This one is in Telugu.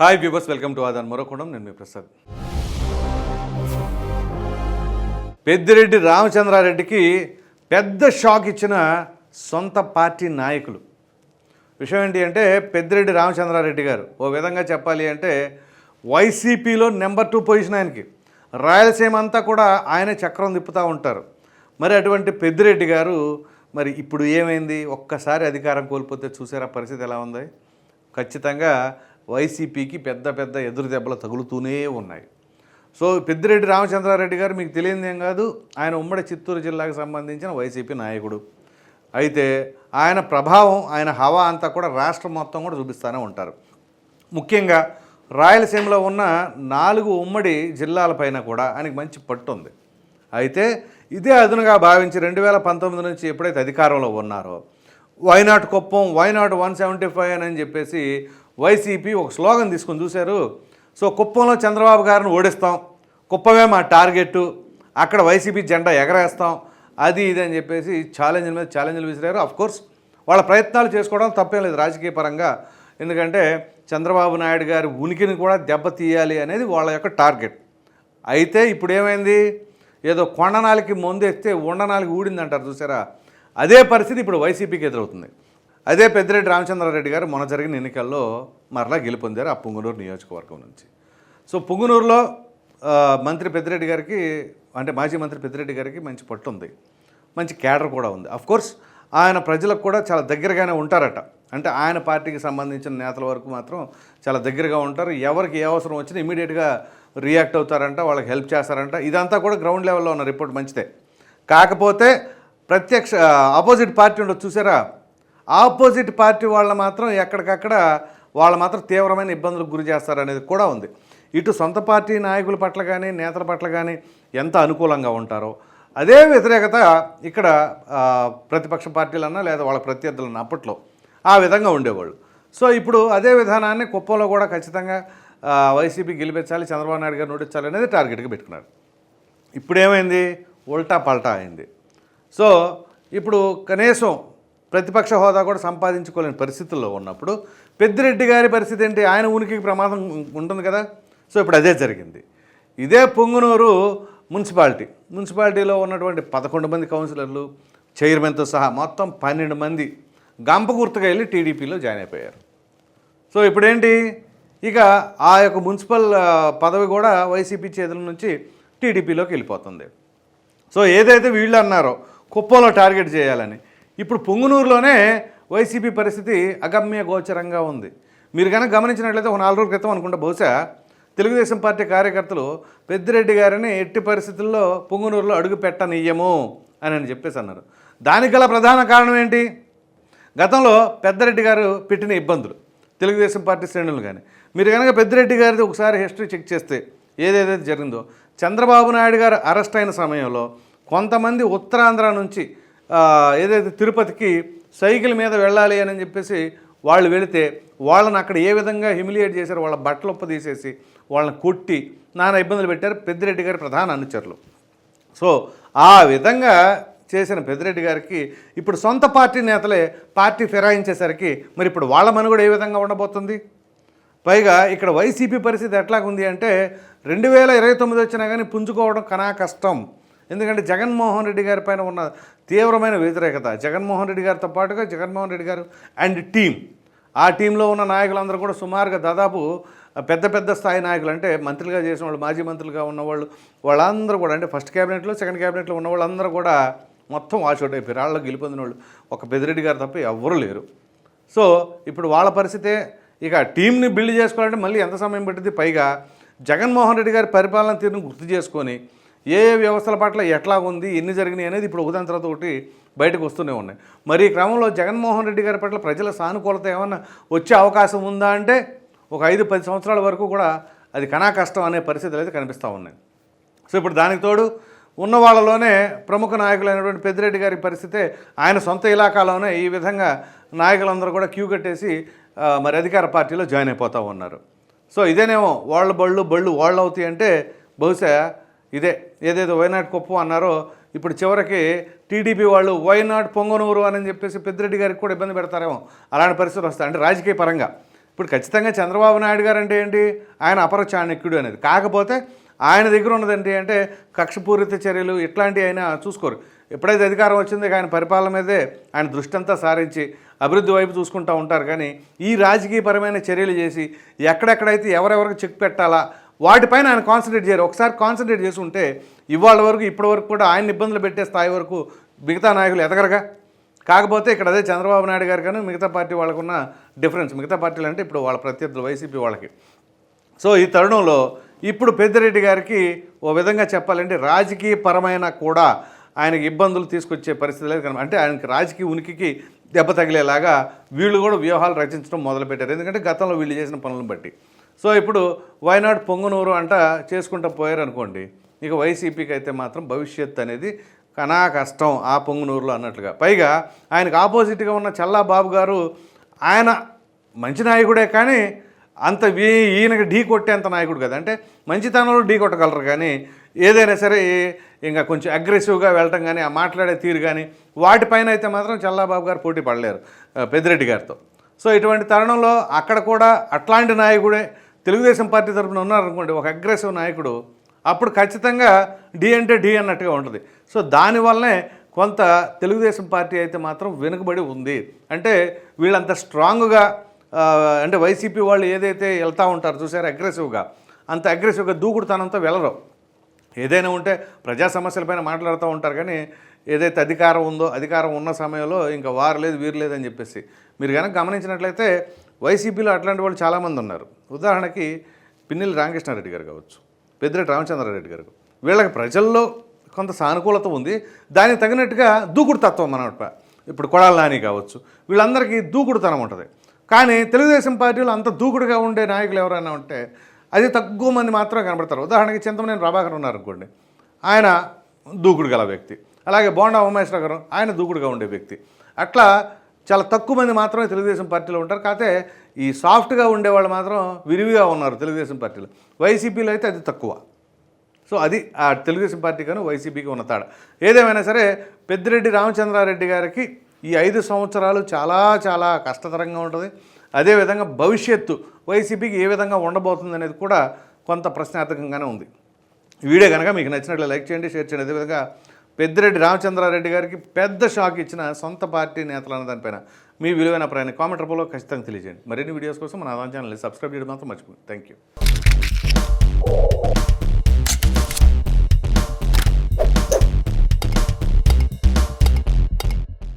హాయ్ వ్యూవర్స్ వెల్కమ్ టు ఆదాన్ మరొకడం నేను మీ ప్రసాద్ పెద్దిరెడ్డి రామచంద్రారెడ్డికి పెద్ద షాక్ ఇచ్చిన సొంత పార్టీ నాయకులు. విషయం ఏంటి అంటే పెద్దిరెడ్డి రామచంద్రారెడ్డి గారు. ఓ విధంగా చెప్పాలి అంటే వైసీపీలో నెంబర్ టూ పొజిషన్ ఆయనకి. రాయలసీమ అంతా కూడా ఆయనే చక్రం తిప్పుతూ ఉంటారు. మరి అటువంటి పెద్దిరెడ్డి గారు మరి ఇప్పుడు ఏమైంది? ఒక్కసారి అధికారం కోల్పోతే చూసారా పరిస్థితి ఎలా ఉంది? ఖచ్చితంగా వైసీపీకి పెద్ద పెద్ద ఎదురు దెబ్బలు తగులుతూనే ఉన్నాయి. సో పెద్దిరెడ్డి రామచంద్రారెడ్డి గారు మీకు తెలియదు ఏం కాదు. ఆయన ఉమ్మడి చిత్తూరు జిల్లాకు సంబంధించిన వైసీపీ నాయకుడు. అయితే ఆయన ప్రభావం ఆయన హవా అంతా కూడా రాష్ట్రం మొత్తం కూడా చూపిస్తూనే ఉంటారు. ముఖ్యంగా రాయలసీమలో ఉన్న నాలుగు ఉమ్మడి జిల్లాలపైన కూడా ఆయనకు మంచి పట్టు ఉంది. అయితే ఇదే అదునుగా భావించి రెండు వేల పంతొమ్మిది నుంచి ఎప్పుడైతే అధికారంలో ఉన్నారో why not Kuppam why not one seventy five అని చెప్పేసి వైసీపీ ఒక స్లోగన్ తీసుకొని చూశారు. సో కుప్పంలో చంద్రబాబు గారిని ఓడిస్తాం కుప్పమే మా టార్గెట్ అక్కడ వైసీపీ జెండా ఎగరేస్తాం అది ఇది అని చెప్పేసి ఛాలెంజ్ల మీద ఛాలెంజ్లు విసిరారు. అఫ్ కోర్స్ వాళ్ళ ప్రయత్నాలు చేసుకోవడం తప్పేం లేదు రాజకీయ పరంగా. ఎందుకంటే చంద్రబాబు నాయుడు గారి ఉనికిని కూడా దెబ్బతీయాలి అనేది వాళ్ళ యొక్క టార్గెట్. అయితే ఇప్పుడు ఏమైంది? ఏదో కొండనాలికి ముందేస్తే ఉండనాలికి ఊడిందంటారు చూసారా? అదే పరిస్థితి ఇప్పుడు వైసీపీకి ఎదురవుతుంది. అదే పెద్దిరెడ్డి రామచంద్రారెడ్డి గారు మొన్న జరిగిన ఎన్నికల్లో మరలా గెలుపొందారు ఆ పుంగనూరు నియోజకవర్గం నుంచి. సో పుంగనూరులో మంత్రి పెద్దిరెడ్డి గారికి అంటే మాజీ మంత్రి పెద్దిరెడ్డి గారికి మంచి పట్టు ఉంది మంచి క్యాడర్ కూడా ఉంది. అఫ్ కోర్స్ ఆయన ప్రజలకు కూడా చాలా దగ్గరగానే ఉంటారట. అంటే ఆయన పార్టీకి సంబంధించిన నేతల వరకు మాత్రం చాలా దగ్గరగా ఉంటారు. ఎవరికి ఏ అవసరం వచ్చినా ఇమీడియట్గా రియాక్ట్ అవుతారంట వాళ్ళకి హెల్ప్ చేస్తారంట. ఇదంతా కూడా గ్రౌండ్ లెవెల్లో ఉన్న రిపోర్ట్ మంచిదే. కాకపోతే ప్రత్యక్ష ఆపోజిట్ పార్టీ ఉండదు చూసారా? ఆపోజిట్ పార్టీ వాళ్ళ మాత్రం ఎక్కడికక్కడ వాళ్ళు మాత్రం తీవ్రమైన ఇబ్బందులకు గురి చేస్తారనేది కూడా ఉంది. ఇటు సొంత పార్టీ నాయకుల పట్ల కానీ నేతల పట్ల కానీ ఎంత అనుకూలంగా ఉంటారో అదే వ్యతిరేకత ఇక్కడ ప్రతిపక్ష పార్టీలన్నా లేదా వాళ్ళ ప్రత్యర్థులన్నా అప్పట్లో ఆ విధంగా ఉండేవాళ్ళు. సో ఇప్పుడు అదే విధానాన్ని కుప్పంలో కూడా ఖచ్చితంగా వైసీపీ గెలిపించాలి చంద్రబాబు నాయుడు గారు నోటించాలి అనేది టార్గెట్గా పెట్టుకున్నారు. ఇప్పుడేమైంది? ఉల్టా పల్టా అయింది. సో ఇప్పుడు కనీసం ప్రతిపక్ష హోదా కూడా సంపాదించుకోలేని పరిస్థితుల్లో ఉన్నప్పుడు పెద్దిరెడ్డి గారి పరిస్థితి ఏంటి? ఆయన ఉనికికి ప్రమాదం ఉంటుంది కదా? సో ఇప్పుడు అదే జరిగింది. ఇదే పొంగునూరు మున్సిపాలిటీ. మున్సిపాలిటీలో ఉన్నటువంటి పదకొండు మంది కౌన్సిలర్లు చైర్మన్తో సహా మొత్తం పన్నెండు మంది గంప గుర్తుగా వెళ్ళి టీడీపీలో జాయిన్ అయిపోయారు. సో ఇప్పుడేంటి? ఇక ఆ యొక్క మున్సిపల్ పదవి కూడా వైసీపీ చేతుల నుంచి టీడీపీలోకి వెళ్ళిపోతుంది. సో ఏదైతే వీళ్ళు అన్నారో కుప్పంలో టార్గెట్ చేయాలని. ఇప్పుడు పొంగునూరులోనే వైసీపీ పరిస్థితి అగమ్య గోచరంగా ఉంది. మీరు కనుక గమనించినట్లయితే ఒక నాలుగు రోజుల క్రితం అనుకుంటా బహుశా తెలుగుదేశం పార్టీ కార్యకర్తలు పెద్దిరెడ్డి గారిని ఎట్టి పరిస్థితుల్లో పొంగునూరులో అడుగు పెట్టనియ్యము అని అని చెప్పేసి అన్నారు. దానికి గల ప్రధాన కారణం ఏంటి? గతంలో పెద్దరెడ్డి గారు పెట్టిన ఇబ్బందులు తెలుగుదేశం పార్టీ శ్రేణులు కానీ మీరు కనుక పెద్దిరెడ్డి గారిది ఒకసారి హిస్టరీ చెక్ చేస్తే ఏదేదైతే జరిగిందో చంద్రబాబు నాయుడు గారు అరెస్ట్ అయిన సమయంలో కొంతమంది ఉత్తరాంధ్ర నుంచి ఏదైతే తిరుపతికి సైకిల్ మీద వెళ్ళాలి అని చెప్పేసి వాళ్ళు వెళితే వాళ్ళని అక్కడ ఏ విధంగా హ్యూమిలియేట్ చేశారు వాళ్ళ బట్టలు ఉప్ప తీసేసి వాళ్ళని కొట్టి నానా ఇబ్బందులు పెట్టారు. పెద్దిరెడ్డి గారి ప్రధాన అనుచరులు. సో ఆ విధంగా చేసిన పెద్దిరెడ్డి గారికి ఇప్పుడు సొంత పార్టీ నేతలే పార్టీ ఫిరాయించేసరికి మరి ఇప్పుడు వాళ్ళ మనుగడ ఏ విధంగా ఉండబోతుంది? పైగా ఇక్కడ వైసీపీ పరిస్థితి ఎట్లాగుంది అంటే రెండు వేల ఇరవై తొమ్మిది వచ్చినా కానీ పుంజుకోవడం కనా కష్టం. ఎందుకంటే జగన్మోహన్ రెడ్డి గారి పైన ఉన్న తీవ్రమైన వ్యతిరేకత. జగన్మోహన్ రెడ్డి గారితో పాటుగా జగన్మోహన్ రెడ్డి గారు అండ్ టీం ఆ టీంలో ఉన్న నాయకులందరూ కూడా సుమారుగా దాదాపు పెద్ద పెద్ద స్థాయి నాయకులు అంటే మంత్రులుగా చేసిన వాళ్ళు మాజీ మంత్రులుగా ఉన్నవాళ్ళు వాళ్ళందరూ కూడా అంటే ఫస్ట్ క్యాబినెట్లో సెకండ్ క్యాబినెట్లో ఉన్న వాళ్ళందరూ కూడా మొత్తం వాషౌట్ అయిపోయారు. వాళ్ళలో గెలుపొందిన వాళ్ళు. ఒక పెద్దిరెడ్డి గారు తప్ప ఎవ్వరూ లేరు. సో ఇప్పుడు వాళ్ళ పరిస్థితే ఇక టీంని బిల్డ్ చేసుకోవాలంటే మళ్ళీ ఎంత సమయం పెట్టింది పైగా జగన్మోహన్ రెడ్డి గారి పరిపాలన తీరును గుర్తు చేసుకొని ఏ ఏ వ్యవస్థల పట్ల ఎట్లా ఉంది ఎన్ని జరిగినాయి అనేది ఇప్పుడు ఒకదాని తర్వాత ఒకటి బయటకు వస్తూనే ఉన్నాయి. మరి ఈ క్రమంలో జగన్మోహన్ రెడ్డి గారి పట్ల ప్రజల సానుకూలత ఏమన్నా వచ్చే అవకాశం ఉందా అంటే ఒక ఐదు పది సంవత్సరాల వరకు కూడా అది కణా కష్టం అనే పరిస్థితులు అయితే కనిపిస్తూ ఉన్నాయి. సో ఇప్పుడు దానికి తోడు ఉన్న వాళ్ళలోనే ప్రముఖ నాయకులైనటువంటి పెద్దిరెడ్డి గారి పరిస్థితే ఆయన సొంత ఇలాకాలోనే ఈ విధంగా నాయకులందరూ కూడా క్యూ కట్టేసి మరి అధికార పార్టీలో జాయిన్ అయిపోతూ ఉన్నారు. సో ఇదేనేమో వాళ్ళ బళ్ళు బళ్ళు వాళ్ళు అవుతాయి అంటే బహుశా ఇదే ఏదేదో వైనాడ్ కొప్పు అన్నారో ఇప్పుడు చివరికి టీడీపీ వాళ్ళు వైనాడ్ పొంగనూరు అని చెప్పేసి పెద్దిరెడ్డి గారికి కూడా ఇబ్బంది పెడతారేమో. అలాంటి పరిస్థితులు వస్తాయి. అంటే రాజకీయ పరంగా. ఇప్పుడు ఖచ్చితంగా చంద్రబాబు నాయుడు గారు అంటే ఏంటి? ఆయన అపర చాణక్యుడు అనేది. కాకపోతే ఆయన దగ్గర ఉన్నదంటే అంటే కక్షపూరిత చర్యలు ఇట్లాంటివి అయినా చూసుకోరు. ఎప్పుడైతే అధికారం వచ్చిందో ఆయన పరిపాలన మీదే ఆయన దృష్టి అంతా సారించి అభివృద్ధి వైపు చూసుకుంటూ ఉంటారు. కానీ ఈ రాజకీయపరమైన చర్యలు చేసి ఎక్కడెక్కడైతే ఎవరెవరికి చెక్ పెట్టాలా వాటిపైన ఆయన కాన్సన్ట్రేట్ చేయరు. ఒకసారి కాన్సన్ట్రేట్ చేసి ఉంటే ఇవాళ వరకు ఇప్పటి వరకు కూడా ఆయన ఇబ్బందులు పెట్టే స్థాయి వరకు మిగతా నాయకులు ఎదగరగా? కాకపోతే ఇక్కడ అదే చంద్రబాబు నాయుడు గారు కానీ మిగతా పార్టీ వాళ్ళకున్న డిఫరెన్స్ మిగతా పార్టీలు అంటే ఇప్పుడు వాళ్ళ ప్రత్యర్థులు వైసీపీ వాళ్ళకి. సో ఈ తరుణంలో ఇప్పుడు పెద్దిరెడ్డి గారికి ఓ విధంగా చెప్పాలంటే రాజకీయ పరమైన కూడా ఆయనకి ఇబ్బందులు తీసుకొచ్చే పరిస్థితి లేదు కనుక అంటే ఆయనకి రాజకీయ ఉనికికి దెబ్బ తగిలేలాగా వీళ్ళు కూడా వ్యూహాలు రచించడం మొదలుపెట్టారు. ఎందుకంటే గతంలో వీళ్ళు చేసిన పనులను బట్టి. సో ఇప్పుడు వైనాడ్ పొంగునూరు అంట చేసుకుంటూ పోయారు అనుకోండి ఇక వైసీపీకి అయితే మాత్రం భవిష్యత్ అనేది కనా కష్టం ఆ పొంగునూరులో అన్నట్లుగా. పైగా ఆయనకు ఆపోజిట్గా ఉన్న చల్లా బాబు గారు ఆయన మంచి నాయకుడే కానీ అంత వీ- ఈయనకి ఢీ కొట్టేంత నాయకుడు కదా. అంటే మంచితనంలో ఢీ కొట్టగలరు కానీ ఏదైనా సరే ఇంకా కొంచెం అగ్రెసివ్గా వెళ్ళటం కానీ ఆ మాట్లాడే తీరు కానీ వాటిపైన అయితే మాత్రం చల్లాబాబు గారు పోటీ పడలేరు పెద్దిరెడ్డి గారితో. సో ఇటువంటి తరుణంలో అక్కడ కూడా అట్లాంటి నాయకుడే తెలుగుదేశం పార్టీ తరఫున ఉన్నారనుకోండి ఒక అగ్రెసివ్ నాయకుడు అప్పుడు ఖచ్చితంగా డి అంటే డి అన్నట్టుగా ఉంటుంది. సో దానివల్లనే కొంత తెలుగుదేశం పార్టీ అయితే మాత్రం వెనుకబడి ఉంది. అంటే వీళ్ళంత స్ట్రాంగ్గా అంటే వైసీపీ వాళ్ళు ఏదైతే వెళ్తూ ఉంటారు చూసారు అగ్రెసివ్గా అంత అగ్రెసివ్గా దూకుడుతానంతా వెళ్ళరు. ఏదైనా ఉంటే ప్రజా సమస్యలపైన మాట్లాడుతూ ఉంటారు కానీ ఏదైతే అధికారం ఉందో అధికారం ఉన్న సమయంలో ఇంకా వారు లేదు వీరు లేదని చెప్పేసి. మీరు కనుక గమనించినట్లయితే వైసీపీలో అట్లాంటి వాళ్ళు చాలామంది ఉన్నారు. ఉదాహరణకి పిన్నెల్లి రామకృష్ణారెడ్డి గారు కావచ్చు పెద్దిరెడ్డి రామచంద్రారెడ్డి గారు వీళ్ళకి ప్రజల్లో కొంత సానుకూలత ఉంది. దానికి తగినట్టుగా దూకుడు తత్వం అన్నమాట ఇప్పుడు కొడాల నాని కావచ్చు వీళ్ళందరికీ దూకుడుతనం ఉంటుంది. కానీ తెలుగుదేశం పార్టీలో అంత దూకుడుగా ఉండే నాయకులు ఎవరైనా ఉంటే అది తక్కువ మంది మాత్రమే కనబడతారు. ఉదాహరణకి చింతమనేని ప్రభాకర్ ఉన్నారు అనుకోండి ఆయన దూకుడు గల వ్యక్తి. అలాగే బోండా ఉమేశ్వర గారు ఆయన దూకుడుగా ఉండే వ్యక్తి. అట్లా చాలా తక్కువ మంది మాత్రమే తెలుగుదేశం పార్టీలో ఉంటారు. కాకపోతే ఈ సాఫ్ట్గా ఉండేవాళ్ళు మాత్రం విరివిగా ఉన్నారు తెలుగుదేశం పార్టీలో. వైసీపీలో అయితే అది తక్కువ. సో అది ఆ తెలుగుదేశం పార్టీ కానీ వైసీపీకి ఉన్న తాడ. ఏదేమైనా సరే పెద్దిరెడ్డి రామచంద్రారెడ్డి గారికి ఈ ఐదు సంవత్సరాలు చాలా చాలా కష్టతరంగా ఉంటుంది. అదేవిధంగా భవిష్యత్తు వైసీపీకి ఏ విధంగా ఉండబోతుంది అనేది కూడా కొంత ప్రశ్నార్థకంగానే ఉంది. వీడియో కనుక మీకు నచ్చినట్లు లైక్ చేయండి షేర్ చేయండి. అదేవిధంగా పెద్దిరెడ్డి రామచంద్రారెడ్డి గారికి పెద్ద షాక్ ఇచ్చిన సొంత పార్టీ నేతలు అన్న దానిపైన మీ విలువైన ప్రయాణ కామెంట్ రూపంలో ఖచ్చితంగా తెలియజేయండి. మరిన్ని వీడియోస్ కోసం మన ఆదాయం ఛానల్ని సబ్స్క్రైబ్ చేయడం మాత్రం మర్చిపోయింది థ్యాంక్ యూ